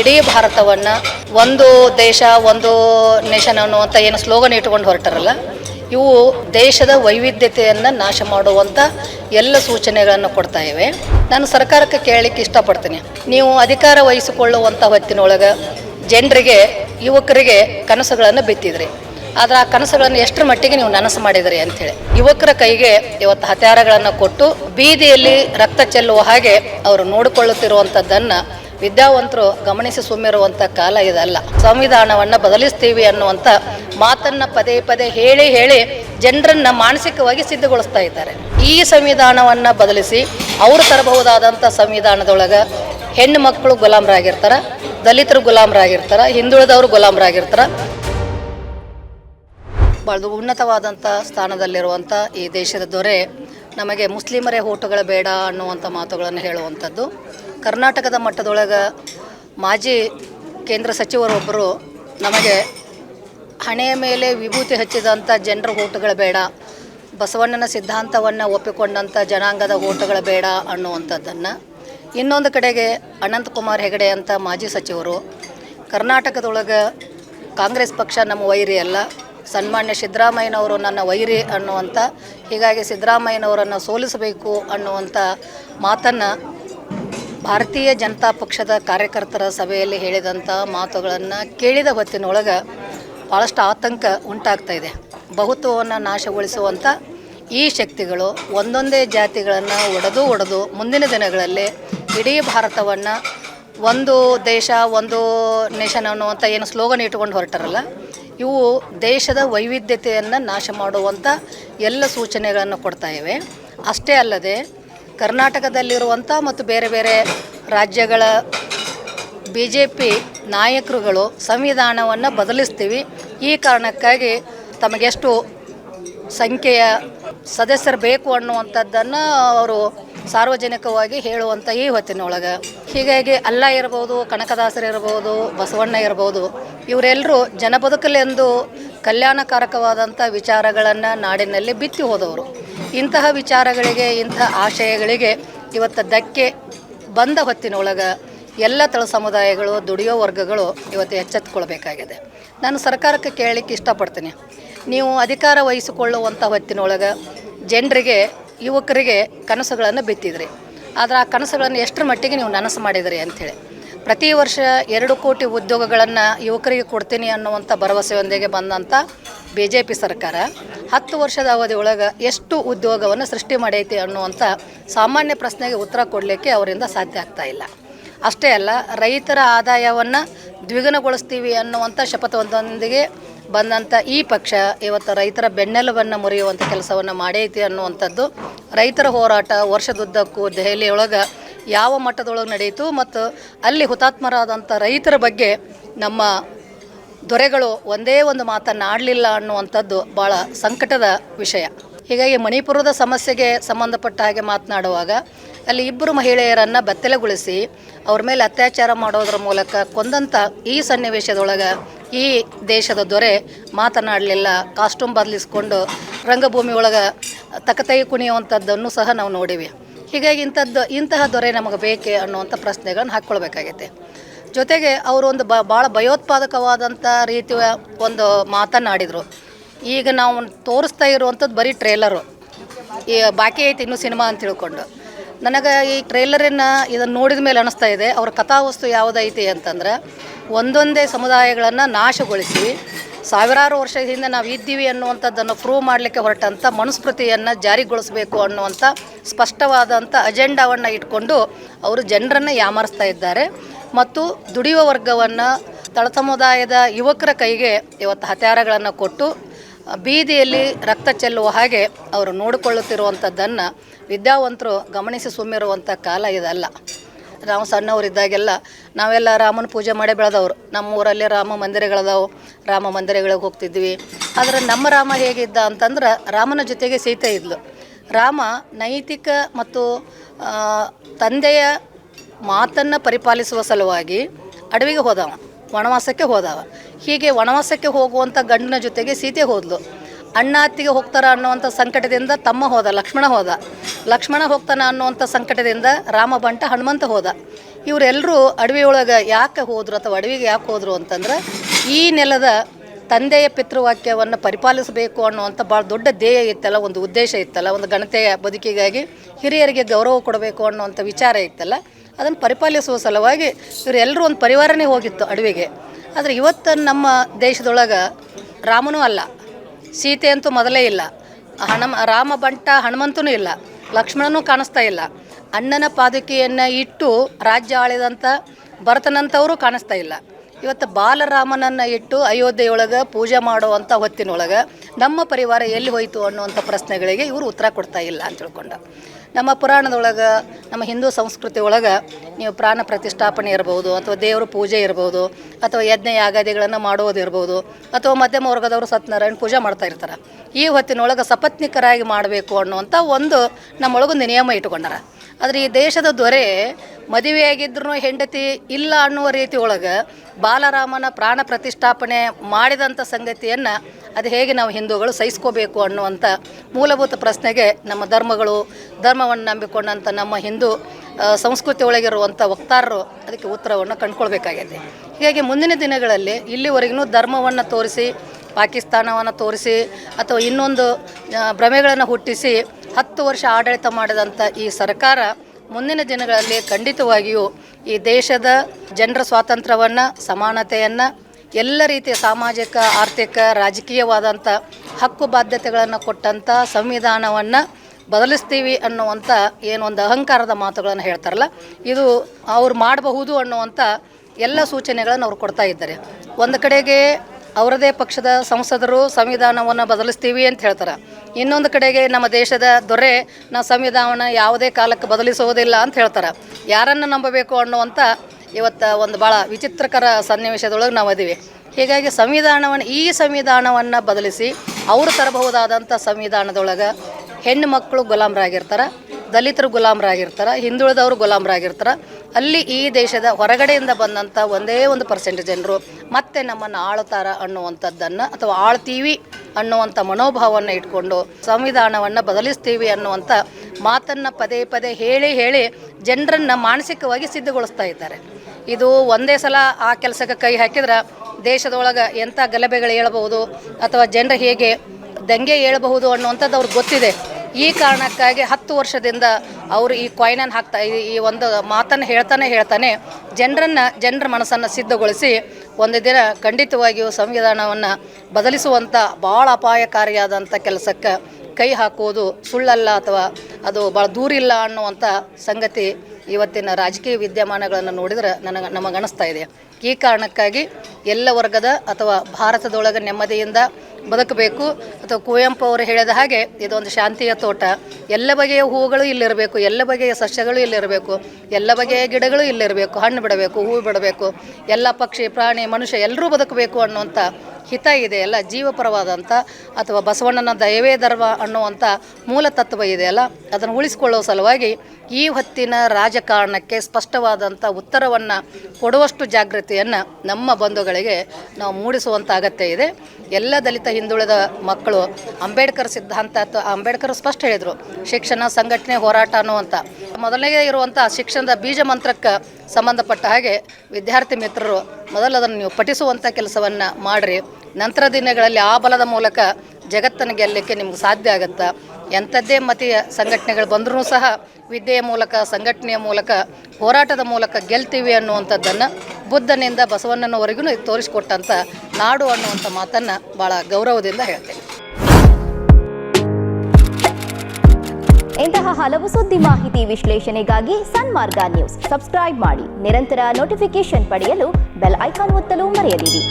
ಇಡೀ ಭಾರತವನ್ನು ಒಂದು ದೇಶ, ಒಂದು ನೇಷನ್ ಅನ್ನುವಂಥ ಏನು ಸ್ಲೋಗನ್ ಇಟ್ಕೊಂಡು ಹೊರಟಾರಲ್ಲ, ಇವು ದೇಶದ ವೈವಿಧ್ಯತೆಯನ್ನು ನಾಶ ಮಾಡುವಂಥ ಎಲ್ಲ ಸೂಚನೆಗಳನ್ನು ಕೊಡ್ತಾ ಇವೆ. ನಾನು ಸರ್ಕಾರಕ್ಕೆ ಕೇಳಲಿಕ್ಕೆ ಇಷ್ಟಪಡ್ತೀನಿ. ನೀವು ಅಧಿಕಾರ ವಹಿಸಿಕೊಳ್ಳುವಂಥ ಹೊತ್ತಿನೊಳಗೆ ಜನರಿಗೆ, ಯುವಕರಿಗೆ ಕನಸುಗಳನ್ನು ಬಿತ್ತಿದ್ರಿ. ಆದರೆ ಆ ಕನಸುಗಳನ್ನು ಎಷ್ಟರ ಮಟ್ಟಿಗೆ ನೀವು ನನಸು ಮಾಡಿದಿರಿ ಅಂಥೇಳಿ ಯುವಕರ ಕೈಗೆ ಇವತ್ತು ಹತ್ಯಾರಗಳನ್ನು ಕೊಟ್ಟು ಬೀದಿಯಲ್ಲಿ ರಕ್ತ ಚೆಲ್ಲುವ ಹಾಗೆ ಅವರು ನೋಡಿಕೊಳ್ಳುತ್ತಿರುವಂಥದ್ದನ್ನು ವಿದ್ಯಾವಂತರು ಗಮನಿಸಿ ಸುಮ್ಮಿರುವಂಥ ಕಾಲ ಇದಲ್ಲ ಸಂವಿಧಾನವನ್ನು ಬದಲಿಸ್ತೀವಿ ಅನ್ನುವಂಥ ಮಾತನ್ನು ಪದೇ ಪದೇ ಹೇಳಿ ಹೇಳಿ ಜನರನ್ನು ಮಾನಸಿಕವಾಗಿ ಸಿದ್ಧಗೊಳಿಸ್ತಾ ಇದ್ದಾರೆ. ಈ ಸಂವಿಧಾನವನ್ನು ಬದಲಿಸಿ ಅವರು ತರಬಹುದಾದಂಥ ಸಂವಿಧಾನದೊಳಗೆ ಹೆಣ್ಣು ಮಕ್ಕಳು ಗುಲಾಮರಾಗಿರ್ತಾರೆ, ದಲಿತರು ಗುಲಾಮರಾಗಿರ್ತಾರೆ, ಹಿಂದುಳಿದವರು ಗುಲಾಮರಾಗಿರ್ತಾರೆ. ಭಾಳ ಉನ್ನತವಾದಂಥ ಸ್ಥಾನದಲ್ಲಿರುವಂಥ ಈ ದೇಶದ ದೊರೆ ನಮಗೆ ಮುಸ್ಲಿಮರೇ ಹೋಟುಗಳ ಬೇಡ ಅನ್ನುವಂಥ ಮಾತುಗಳನ್ನು ಹೇಳುವಂಥದ್ದು ಕರ್ನಾಟಕದ ಮಟ್ಟದೊಳಗೆ ಮಾಜಿ ಕೇಂದ್ರ ಸಚಿವರೊಬ್ಬರು ನಮಗೆ ಹಣೆಯ ಮೇಲೆ ವಿಭೂತಿ ಹಚ್ಚಿದಂಥ ಜನರ ಓಟುಗಳು ಬೇಡ, ಬಸವಣ್ಣನ ಸಿದ್ಧಾಂತವನ್ನು ಒಪ್ಪಿಕೊಂಡಂಥ ಜನಾಂಗದ ಓಟುಗಳು ಬೇಡ ಅನ್ನುವಂಥದ್ದನ್ನು ಇನ್ನೊಂದು ಕಡೆಗೆ ಅನಂತಕುಮಾರ್ ಹೆಗಡೆ ಅಂತ ಮಾಜಿ ಸಚಿವರು, ಕರ್ನಾಟಕದೊಳಗೆ ಕಾಂಗ್ರೆಸ್ ಪಕ್ಷ ನಮ್ಮ ವೈರಿ ಅಲ್ಲ, ಸನ್ಮಾನ್ಯ ಸಿದ್ದರಾಮಯ್ಯನವರು ನನ್ನ ವೈರಿ ಅನ್ನುವಂಥ ಹೀಗಾಗಿ ಸಿದ್ದರಾಮಯ್ಯನವರನ್ನು ಸೋಲಿಸಬೇಕು ಅನ್ನುವಂಥ ಮಾತನ್ನು ಭಾರತೀಯ ಜನತಾ ಪಕ್ಷದ ಕಾರ್ಯಕರ್ತರ ಸಭೆಯಲ್ಲಿ ಹೇಳಿದಂಥ ಮಾತುಗಳನ್ನು ಕೇಳಿದ ಹೊತ್ತಿನೊಳಗೆ ಭಾಳಷ್ಟು ಆತಂಕ ಉಂಟಾಗ್ತಾ ಇದೆ. ಬಹುತ್ವವನ್ನು ನಾಶಗೊಳಿಸುವಂಥ ಈ ಶಕ್ತಿಗಳು ಒಂದೊಂದೇ ಜಾತಿಗಳನ್ನು ಒಡೆದು ಒಡೆದು ಮುಂದಿನ ದಿನಗಳಲ್ಲಿ ಇಡೀ ಭಾರತವನ್ನು ಒಂದು ದೇಶ, ಒಂದು ನೇಷನ್ ಅನ್ನುವಂಥ ಏನು ಸ್ಲೋಗನ್ ಇಟ್ಕೊಂಡು ಹೊರಟಾರಲ್ಲ, ಇವು ದೇಶದ ವೈವಿಧ್ಯತೆಯನ್ನು ನಾಶ ಮಾಡುವಂಥ ಎಲ್ಲ ಸೂಚನೆಗಳನ್ನು ಕೊಡ್ತಾ ಇವೆ. ಅಷ್ಟೇ ಅಲ್ಲದೆ ಕರ್ನಾಟಕದಲ್ಲಿರುವಂಥ ಮತ್ತು ಬೇರೆ ಬೇರೆ ರಾಜ್ಯಗಳ ಬಿ ಜೆ ಪಿ ನಾಯಕರುಗಳು ಸಂವಿಧಾನವನ್ನು ಬದಲಿಸ್ತೀವಿ. ಈ ಕಾರಣಕ್ಕಾಗಿ ತಮಗೆಷ್ಟು ಸಂಖ್ಯೆಯ ಸದಸ್ಯರು ಬೇಕು ಅನ್ನುವಂಥದ್ದನ್ನು ಅವರು ಸಾರ್ವಜನಿಕವಾಗಿ ಹೇಳುವಂಥ ಈ ಹೊತ್ತಿನೊಳಗೆ. ಹೀಗಾಗಿ ಅಲ್ಲ ಇರ್ಬೋದು, ಕನಕದಾಸರು ಇರ್ಬೋದು, ಬಸವಣ್ಣ ಇರ್ಬೋದು, ಇವರೆಲ್ಲರೂ ಜನ ಬದುಕಲೆಂದು ಕಲ್ಯಾಣಕಾರಕವಾದಂಥ ವಿಚಾರಗಳನ್ನು ನಾಡಿನಲ್ಲಿ ಬಿತ್ತಿ ಹೋದವರು. ಇಂತಹ ವಿಚಾರಗಳಿಗೆ, ಇಂತಹ ಆಶಯಗಳಿಗೆ ಇವತ್ತು ಧಕ್ಕೆ ಬಂದ ಹೊತ್ತಿನೊಳಗೆ ಎಲ್ಲ ತಳ ಸಮುದಾಯಗಳು, ದುಡಿಯೋ ವರ್ಗಗಳು ಇವತ್ತು ಎಚ್ಚೆತ್ತುಕೊಳ್ಬೇಕಾಗಿದೆ ನಾನು ಸರ್ಕಾರಕ್ಕೆ ಕೇಳಲಿಕ್ಕೆ ಇಷ್ಟಪಡ್ತೀನಿ. ನೀವು ಅಧಿಕಾರ ವಹಿಸಿಕೊಳ್ಳುವಂಥ ಹೊತ್ತಿನೊಳಗೆ ಜನರಿಗೆ, ಯುವಕರಿಗೆ ಕನಸುಗಳನ್ನು ಬಿತ್ತಿದ್ರಿ. ಆದರೆ ಆ ಕನಸುಗಳನ್ನು ಎಷ್ಟರ ಮಟ್ಟಿಗೆ ನೀವು ನನಸು ಮಾಡಿದ್ರಿ ಅಂಥೇಳಿ ಪ್ರತಿ ವರ್ಷ ಎರಡು ಕೋಟಿ ಉದ್ಯೋಗಗಳನ್ನು ಯುವಕರಿಗೆ ಕೊಡ್ತೀನಿ ಅನ್ನುವಂಥ ಭರವಸೆಯೊಂದಿಗೆ ಬಂದಂಥ ಬಿ ಜೆ ಪಿ ಸರ್ಕಾರ ಹತ್ತು ವರ್ಷದ ಅವಧಿಯೊಳಗೆ ಎಷ್ಟು ಉದ್ಯೋಗವನ್ನು ಸೃಷ್ಟಿ ಮಾಡೈತಿ ಅನ್ನುವಂಥ ಸಾಮಾನ್ಯ ಪ್ರಶ್ನೆಗೆ ಉತ್ತರ ಕೊಡಲಿಕ್ಕೆ ಅವರಿಂದ ಸಾಧ್ಯ ಆಗ್ತಾ ಇಲ್ಲ. ಅಷ್ಟೇ ಅಲ್ಲ, ರೈತರ ಆದಾಯವನ್ನು ದ್ವಿಗುಣಗೊಳಿಸ್ತೀವಿ ಅನ್ನುವಂಥ ಶಪಥವೊಂದೊಂದಿಗೆ ಬಂದಂಥ ಈ ಪಕ್ಷ ಇವತ್ತು ರೈತರ ಬೆನ್ನೆಲುಬನ್ನು ಮುರಿಯುವಂಥ ಕೆಲಸವನ್ನು ಮಾಡೈತಿ ಅನ್ನುವಂಥದ್ದು ರೈತರ ಹೋರಾಟ ವರ್ಷದುದ್ದಕ್ಕೂ ದೆಹಲಿಯೊಳಗೆ ಯಾವ ಮಟ್ಟದೊಳಗೆ ನಡೆಯಿತು ಮತ್ತು ಅಲ್ಲಿ ಹುತಾತ್ಮರಾದಂಥ ರೈತರ ಬಗ್ಗೆ ನಮ್ಮ ದೊರೆಗಳು ಒಂದೇ ಒಂದು ಮಾತನ್ನು ಆಡಲಿಲ್ಲ ಅನ್ನುವಂಥದ್ದು ಭಾಳ ಸಂಕಟದ ವಿಷಯ. ಹೀಗಾಗಿ ಮಣಿಪುರದ ಸಮಸ್ಯೆಗೆ ಸಂಬಂಧಪಟ್ಟ ಹಾಗೆ ಮಾತನಾಡುವಾಗ ಅಲ್ಲಿ ಇಬ್ಬರು ಮಹಿಳೆಯರನ್ನು ಬೆತ್ತಲೆಗೊಳಿಸಿ ಅವ್ರ ಮೇಲೆ ಅತ್ಯಾಚಾರ ಮಾಡೋದ್ರ ಮೂಲಕ ಕೊಂದಂಥ ಈ ಸನ್ನಿವೇಶದೊಳಗೆ ಈ ದೇಶದ ದೊರೆ ಮಾತನಾಡಲಿಲ್ಲ, ಕಾಸ್ಟ್ಯೂಮ್ ಬದಲಿಸ್ಕೊಂಡು ರಂಗಭೂಮಿ ಒಳಗೆ ತಕತೈ ಕುಣಿಯುವಂಥದ್ದನ್ನು ಸಹ ನಾವು ನೋಡಿವಿ. ಹೀಗಾಗಿ ಇಂಥದ್ದು ಇಂತಹ ದೊರೆ ನಮಗೆ ಬೇಕೆ ಅನ್ನುವಂಥ ಪ್ರಶ್ನೆಗಳನ್ನು ಹಾಕ್ಕೊಳ್ಬೇಕಾಗೈತೆ. ಜೊತೆಗೆ ಅವರು ಒಂದು ಬ ಭಾಳ ಭಯೋತ್ಪಾದಕವಾದಂಥ ರೀತಿಯ ಒಂದು ಮಾತನ್ನಾಡಿದರು. ಈಗ ನಾವು ತೋರಿಸ್ತಾ ಇರುವಂಥದ್ದು ಬರೀ ಟ್ರೇಲರು. ಈ ಬಾಕಿ ಐತಿ ಇನ್ನೂ ಸಿನಿಮಾ ಅಂತ ತಿಳ್ಕೊಂಡು. ನನಗೆ ಈ ಟ್ರೇಲರನ್ನು ಇದನ್ನು ನೋಡಿದ ಮೇಲೆ ಅನಿಸ್ತಾ ಇದೆ, ಅವ್ರ ಕಥಾವಸ್ತು ಯಾವುದೈತಿ ಅಂತಂದ್ರೆ, ಒಂದೊಂದೇ ಸಮುದಾಯಗಳನ್ನು ನಾಶಗೊಳಿಸಿ ಸಾವಿರಾರು ವರ್ಷದಿಂದ ನಾವು ಇದ್ದೀವಿ ಅನ್ನುವಂಥದ್ದನ್ನು ಪ್ರೂವ್ ಮಾಡಲಿಕ್ಕೆ ಹೊರಟಂಥ ಮನುಸ್ಮೃತಿಯನ್ನು ಜಾರಿಗೊಳಿಸಬೇಕು ಅನ್ನುವಂಥ ಸ್ಪಷ್ಟವಾದಂಥ ಅಜೆಂಡಾವನ್ನು ಇಟ್ಕೊಂಡು ಅವರು ಜನರನ್ನು ಯಾಮಾರಿಸ್ತಾ ಇದ್ದಾರೆ. ಮತ್ತು ದುಡಿಯುವ ವರ್ಗವನ್ನು ತಳ ಸಮುದಾಯದ ಯುವಕರ ಕೈಗೆ ಇವತ್ತು ಹತ್ಯಾರಗಳನ್ನು ಕೊಟ್ಟು ಬೀದಿಯಲ್ಲಿ ರಕ್ತ ಚೆಲ್ಲುವ ಹಾಗೆ ಅವರು ನೋಡಿಕೊಳ್ಳುತ್ತಿರುವಂಥದ್ದನ್ನು ವಿದ್ಯಾವಂತರು ಗಮನಿಸಿ ಸುಮ್ಮಿರುವಂಥ ಕಾಲ ಇದಲ್ಲ. ನಾವು ಸಣ್ಣವರಿದ್ದಾಗೆಲ್ಲ ನಾವೆಲ್ಲ ರಾಮನ ಪೂಜೆ ಮಾಡೇ ಬೆಳೆದವ್ರು. ನಮ್ಮ ಊರಲ್ಲಿ ರಾಮ ಮಂದಿರಗಳದಾವು. ರಾಮ ಮಂದಿರಗಳಿಗೆ ಹೋಗ್ತಿದ್ವಿ. ಆದರೆ ನಮ್ಮ ರಾಮ ಹೇಗಿದ್ದ ಅಂತಂದ್ರೆ ರಾಮನ ಜೊತೆಗೆ ಸೀತೆ ಇದ್ಲು. ರಾಮ ನೈತಿಕ ಮತ್ತು ತಂದೆಯ ಮಾತನ್ನು ಪರಿಪಾಲಿಸುವ ಸಲುವಾಗಿ ಅಡವಿಗೆ ಹೋದವ, ವನವಾಸಕ್ಕೆ ಹೋದವ. ಹೀಗೆ ವನವಾಸಕ್ಕೆ ಹೋಗುವಂಥ ಗಂಡನ ಜೊತೆಗೆ ಸೀತೆ ಹೋದ್ಲು. ಅಣ್ಣ ಅತ್ತಿಗೆ ಹೋಗ್ತಾರ ಅನ್ನುವಂಥ ಸಂಕಟದಿಂದ ತಮ್ಮ ಹೋದ, ಲಕ್ಷ್ಮಣ ಹೋದ. ಲಕ್ಷ್ಮಣ ಹೋಗ್ತಾನ ಅನ್ನುವಂಥ ಸಂಕಟದಿಂದ ರಾಮ ಬಂಟ ಹನುಮಂತ ಹೋದ. ಇವರೆಲ್ಲರೂ ಅಡವಿ ಒಳಗೆ ಯಾಕೆ ಹೋದರು ಅಥವಾ ಅಡವಿಗೆ ಯಾಕೆ ಹೋದರು ಅಂತಂದ್ರೆ ಈ ನೆಲದ ತಂದೆಯ ಪಿತೃವಾಕ್ಯವನ್ನು ಪರಿಪಾಲಿಸಬೇಕು ಅನ್ನುವಂಥ ಭಾಳ ದೊಡ್ಡ ಧ್ಯೇಯ ಇತ್ತಲ್ಲ, ಒಂದು ಉದ್ದೇಶ ಇತ್ತಲ್ಲ, ಒಂದು ಘನತೆಯ ಬದುಕಿಗಾಗಿ ಹಿರಿಯರಿಗೆ ಗೌರವ ಕೊಡಬೇಕು ಅನ್ನುವಂಥ ವಿಚಾರ ಇತ್ತಲ್ಲ. ಅದನ್ನು ಪರಿಪಾಲಿಸುವ ಸಲುವಾಗಿ ಇವರೆಲ್ಲರೂ ಒಂದು ಪರಿವಾರನೇ ಹೋಗಿತ್ತು ಅಡವಿಗೆ. ಆದರೆ ಇವತ್ತು ನಮ್ಮ ದೇಶದೊಳಗೆ ರಾಮನೂ ಅಲ್ಲ, ಸೀತೆ ಅಂತೂ ಮೊದಲೇ ಇಲ್ಲ ಹಣಮ ರಾಮ ಬಂಟ ಹನುಮಂತನೂ ಇಲ್ಲ. ಲಕ್ಷ್ಮಣನೂ ಕಾಣಿಸ್ತಾ ಇಲ್ಲ. ಅಣ್ಣನ ಪಾದುಕೆಯನ್ನು ಇಟ್ಟು ರಾಜ್ಯ ಆಳಿದಂಥ ಭರತನಂಥವರು ಕಾಣಿಸ್ತಾ ಇಲ್ಲ. ಇವತ್ತು ಬಾಲರಾಮನನ್ನು ಇಟ್ಟು ಅಯೋಧ್ಯೆಯೊಳಗೆ ಪೂಜೆ ಮಾಡುವಂಥ ಹೊತ್ತಿನೊಳಗೆ ನಮ್ಮ ಪರಿವಾರ ಎಲ್ಲಿ ಹೋಯಿತು ಅನ್ನುವಂಥ ಪ್ರಶ್ನೆಗಳಿಗೆ ಇವರು ಉತ್ತರ ಕೊಡ್ತಾ ಇಲ್ಲ ಅಂತ ತಿಳ್ಕೊಂಡು. ನಮ್ಮ ಪುರಾಣದೊಳಗೆ, ನಮ್ಮ ಹಿಂದೂ ಸಂಸ್ಕೃತಿ ಒಳಗೆ ನೀವು ಪ್ರಾಣ ಪ್ರತಿಷ್ಠಾಪನೆ ಇರ್ಬೋದು, ಅಥವಾ ದೇವರ ಪೂಜೆ ಇರ್ಬೋದು, ಅಥವಾ ಯಜ್ಞ ಯಾಗಾದಿಗಳನ್ನು ಮಾಡೋದಿರ್ಬೋದು ಅಥವಾ ಮಧ್ಯಮ ವರ್ಗದವರು ಸತ್ಯನಾರಾಯಣ ಪೂಜೆ ಮಾಡ್ತಾ ಇರ್ತಾರೆ. ಈ ಹೊತ್ತಿನೊಳಗೆ ಸಪತ್ನಿಕರಾಗಿ ಮಾಡಬೇಕು ಅನ್ನುವಂಥ ಒಂದು ನಮ್ಮೊಳಗೊಂದು ನಿಯಮ ಇಟ್ಕೊಂಡಾರ ಆದರೆ ಈ ದೇಶದ ದೊರೆ ಮದುವೆಯಾಗಿದ್ರೂ ಹೆಂಡತಿ ಇಲ್ಲ ಅನ್ನುವ ರೀತಿ ಒಳಗೆ ಬಾಲರಾಮನ ಪ್ರಾಣ ಪ್ರತಿಷ್ಠಾಪನೆ ಮಾಡಿದಂಥ ಸಂಗತಿಯನ್ನು ಅದು ಹೇಗೆ ನಾವು ಹಿಂದೂಗಳು ಸಹಿಸ್ಕೋಬೇಕು ಅನ್ನುವಂಥ ಮೂಲಭೂತ ಪ್ರಶ್ನೆಗೆ ನಮ್ಮ ಧರ್ಮಗಳು ಧರ್ಮವನ್ನು ನಂಬಿಕೊಂಡಂಥ ನಮ್ಮ ಹಿಂದೂ ಸಂಸ್ಕೃತಿ ಒಳಗಿರುವಂಥ ವಕ್ತಾರರು ಅದಕ್ಕೆ ಉತ್ತರವನ್ನು ಕಂಡುಕೊಳ್ಬೇಕಾಗಿದೆ. ಹೀಗಾಗಿ ಮುಂದಿನ ದಿನಗಳಲ್ಲಿ ಇಲ್ಲಿವರೆಗೂ ಧರ್ಮವನ್ನು ತೋರಿಸಿ, ಪಾಕಿಸ್ತಾನವನ್ನು ತೋರಿಸಿ, ಅಥವಾ ಇನ್ನೊಂದು ಭ್ರಮೆಗಳನ್ನು ಹುಟ್ಟಿಸಿ ಹತ್ತು ವರ್ಷ ಆಡಳಿತ ಮಾಡಿದಂಥ ಈ ಸರ್ಕಾರ ಮುಂದಿನ ದಿನಗಳಲ್ಲಿ ಖಂಡಿತವಾಗಿಯೂ ಈ ದೇಶದ ಜನರ ಸ್ವಾತಂತ್ರ್ಯವನ್ನು, ಸಮಾನತೆಯನ್ನು, ಎಲ್ಲ ರೀತಿಯ ಸಾಮಾಜಿಕ, ಆರ್ಥಿಕ, ರಾಜಕೀಯವಾದಂಥ ಹಕ್ಕು ಬಾಧ್ಯತೆಗಳನ್ನು ಕೊಟ್ಟಂಥ ಸಂವಿಧಾನವನ್ನು ಬದಲಿಸ್ತೀವಿ ಅನ್ನುವಂಥ ಏನೊಂದು ಅಹಂಕಾರದ ಮಾತುಗಳನ್ನು ಹೇಳ್ತಾರಲ್ಲ, ಇದು ಅವ್ರು ಮಾಡಬಹುದು ಅನ್ನುವಂಥ ಎಲ್ಲ ಸೂಚನೆಗಳನ್ನು ಅವ್ರು ಕೊಡ್ತಾ ಇದ್ದಾರೆ. ಒಂದು ಕಡೆಗೆ ಅವರದೇ ಪಕ್ಷದ ಸಂಸದರು ಸಂವಿಧಾನವನ್ನು ಬದಲಿಸ್ತೀವಿ ಅಂತ ಹೇಳ್ತಾರೆ. ಇನ್ನೊಂದು ಕಡೆಗೆ ನಮ್ಮ ದೇಶದ ದೊರೆ ನಾವು ಸಂವಿಧಾನ ಯಾವುದೇ ಕಾಲಕ್ಕೆ ಬದಲಿಸುವುದಿಲ್ಲ ಅಂತ ಹೇಳ್ತಾರೆ. ಯಾರನ್ನು ನಂಬಬೇಕು ಅನ್ನುವಂಥ ಇವತ್ತು ಒಂದು ಭಾಳ ವಿಚಿತ್ರಕರ ಸನ್ನಿವೇಶದೊಳಗೆ ನಾವು ಅದೀವಿ ಹೀಗಾಗಿ ಸಂವಿಧಾನವನ್ನು, ಈ ಸಂವಿಧಾನವನ್ನು ಬದಲಿಸಿ ಅವರು ತರಬಹುದಾದಂಥ ಸಂವಿಧಾನದೊಳಗೆ ಹೆಣ್ಣು ಮಕ್ಕಳು ಗುಲಾಮರಾಗಿರ್ತಾರೆ, ದಲಿತರು ಗುಲಾಮರಾಗಿರ್ತಾರೆ, ಹಿಂದುಳಿದವರು ಗುಲಾಮರಾಗಿರ್ತಾರೆ. ಅಲ್ಲಿ ಈ ದೇಶದ ಹೊರಗಡೆಯಿಂದ ಬಂದಂಥ ಒಂದೇ ಒಂದು ಪರ್ಸೆಂಟ್ ಜನರು ಮತ್ತೆ ನಮ್ಮನ್ನು ಆಳ್ತಾರ ಅನ್ನುವಂಥದ್ದನ್ನು ಅಥವಾ ಆಳ್ತೀವಿ ಅನ್ನುವಂಥ ಮನೋಭಾವವನ್ನು ಇಟ್ಕೊಂಡು ಸಂವಿಧಾನವನ್ನು ಬದಲಿಸ್ತೀವಿ ಅನ್ನುವಂಥ ಮಾತನ್ನು ಪದೇ ಪದೇ ಹೇಳಿ ಹೇಳಿ ಜನರನ್ನು ಮಾನಸಿಕವಾಗಿ ಸಿದ್ಧಗೊಳಿಸ್ತಾ ಇದ್ದಾರೆ. ಇದು ಒಂದೇ ಸಲ ಆ ಕೆಲಸಕ್ಕೆ ಕೈ ಹಾಕಿದ್ರೆ ದೇಶದೊಳಗೆ ಎಂಥ ಗಲಭೆಗಳು ಏಳಬಹುದು ಅಥವಾ ಜನರು ಹೇಗೆ ದಂಗೆ ಏಳಬಹುದು ಅನ್ನುವಂಥದ್ದು ಅವ್ರಿಗೆ ಗೊತ್ತಿದೆ. ಈ ಕಾರಣಕ್ಕಾಗಿ ಹತ್ತು ವರ್ಷದಿಂದ ಅವರು ಈ ಕ್ವಾಯ್ನನ್ನು ಹಾಕ್ತಾ ಈ ಒಂದು ಮಾತನ್ನು ಹೇಳ್ತಾನೆ ಹೇಳ್ತಾನೆ ಜನರನ್ನು, ಜನರ ಮನಸ್ಸನ್ನು ಸಿದ್ಧಗೊಳಿಸಿ ಒಂದು ದಿನ ಖಂಡಿತವಾಗಿಯೂ ಸಂವಿಧಾನವನ್ನು ಬದಲಿಸುವಂಥ ಭಾಳ ಅಪಾಯಕಾರಿಯಾದಂಥ ಕೆಲಸಕ್ಕೆ ಕೈ ಹಾಕುವುದು ಸುಳ್ಳಲ್ಲ ಅಥವಾ ಅದು ಭಾಳ ದೂರಿಲ್ಲ ಅನ್ನುವಂಥ ಸಂಗತಿ ಇವತ್ತಿನ ರಾಜಕೀಯ ವಿದ್ಯಮಾನಗಳನ್ನು ನೋಡಿದರೆ ನನಗೆ, ನಮಗನಿಸ್ತಾ ಇದೆ. ಈ ಕಾರಣಕ್ಕಾಗಿ ಎಲ್ಲ ವರ್ಗದ ಅಥವಾ ಭಾರತದೊಳಗೆ ನೆಮ್ಮದಿಯಿಂದ ಬದುಕಬೇಕು. ಅಥವಾ ಕುವೆಂಪು ಅವರು ಹೇಳಿದ ಹಾಗೆ ಇದೊಂದು ಶಾಂತಿಯ ತೋಟ. ಎಲ್ಲ ಬಗೆಯ ಹೂಗಳು ಇಲ್ಲಿರಬೇಕು, ಎಲ್ಲ ಬಗೆಯ ಸಸ್ಯಗಳು ಇಲ್ಲಿರಬೇಕು, ಎಲ್ಲ ಬಗೆಯ ಗಿಡಗಳು ಇಲ್ಲಿರಬೇಕು, ಹಣ್ಣು ಬಿಡಬೇಕು, ಹೂವು ಬಿಡಬೇಕು, ಎಲ್ಲ ಪಕ್ಷಿ, ಪ್ರಾಣಿ, ಮನುಷ್ಯ ಎಲ್ಲರೂ ಬದುಕಬೇಕು ಅನ್ನುವಂಥ ಹಿತ ಇದೆ ಅಲ್ಲ ಜೀವಪರವಾದಂಥ ಅಥವಾ ಬಸವಣ್ಣನ ದಯವೇ ಧರ್ಮ ಅನ್ನುವಂಥ ಮೂಲ ತತ್ವ ಇದೆಯಲ್ಲ ಅದನ್ನು ಉಳಿಸಿಕೊಳ್ಳುವ ಸಲುವಾಗಿ ಈ ಹೊತ್ತಿನ ರಾಜಕಾರಣಕ್ಕೆ ಸ್ಪಷ್ಟವಾದಂಥ ಉತ್ತರವನ್ನು ಕೊಡುವಷ್ಟು ಜಾಗೃತಿಯನ್ನು ನಮ್ಮ ಬಂಧುಗಳಿಗೆ ನಾವು ಮೂಡಿಸುವಂಥ ಅಗತ್ಯ ಇದೆ. ಎಲ್ಲ ದಲಿತ ಹಿಂದುಳಿದ ಮಕ್ಕಳು ಅಂಬೇಡ್ಕರ್ ಸಿದ್ಧಾಂತ ಅಂಬೇಡ್ಕರ್ ಸ್ಪಷ್ಟ ಹೇಳಿದರು, ಶಿಕ್ಷಣ, ಸಂಘಟನೆ, ಹೋರಾಟ ಅನ್ನುವಂಥ ಮೊದಲನೇ ಇರುವಂಥ ಶಿಕ್ಷಣದ ಬೀಜ ಮಂತ್ರಕ್ಕೆ ಸಂಬಂಧಪಟ್ಟ ಹಾಗೆ ವಿದ್ಯಾರ್ಥಿ ಮಿತ್ರರು ಮೊದಲು ಅದನ್ನು ನೀವು ಪಠಿಸುವಂಥ ಕೆಲಸವನ್ನು ಮಾಡಿರಿ. ನಂತರ ದಿನಗಳಲ್ಲಿ ಆ ಬಲದ ಮೂಲಕ ಜಗತ್ತನ್ನು ಗೆಲ್ಲಲಿಕ್ಕೆ ನಿಮ್ಗೆ ಸಾಧ್ಯ ಆಗುತ್ತಾ? ಎಂಥದ್ದೇ ಮತೀಯ ಸಂಘಟನೆಗಳು ಬಂದರೂ ಸಹ ವಿದ್ಯೆಯ ಮೂಲಕ, ಸಂಘಟನೆಯ ಮೂಲಕ, ಹೋರಾಟದ ಮೂಲಕ ಗೆಲ್ತೀವಿ ಅನ್ನುವಂಥದ್ದನ್ನು ಬುದ್ಧನಿಂದ ಬಸವಣ್ಣನವರೆಗೂ ತೋರಿಸಿಕೊಟ್ಟಂಥ ನಾಡು ಅನ್ನುವಂಥ ಮಾತನ್ನು ಭಾಳ ಗೌರವದಿಂದ ಹೇಳ್ತೇನೆ. ಇಂತಹ ಹಲವು ಸುದ್ದಿ ಮಾಹಿತಿ ವಿಶ್ಲೇಷಣೆಗಾಗಿ ಸನ್ಮಾರ್ಗ ನ್ಯೂಸ್. ಸಬ್ಸ್ಕ್ರೈಬ್ ಮಾಡಿ. ನಿರಂತರ ನೋಟಿಫಿಕೇಶನ್ ಪಡೆಯಲು ಬೆಲ್ ಐಕಾನ್ ಒತ್ತಲು ಮರೆಯದಿರಿ.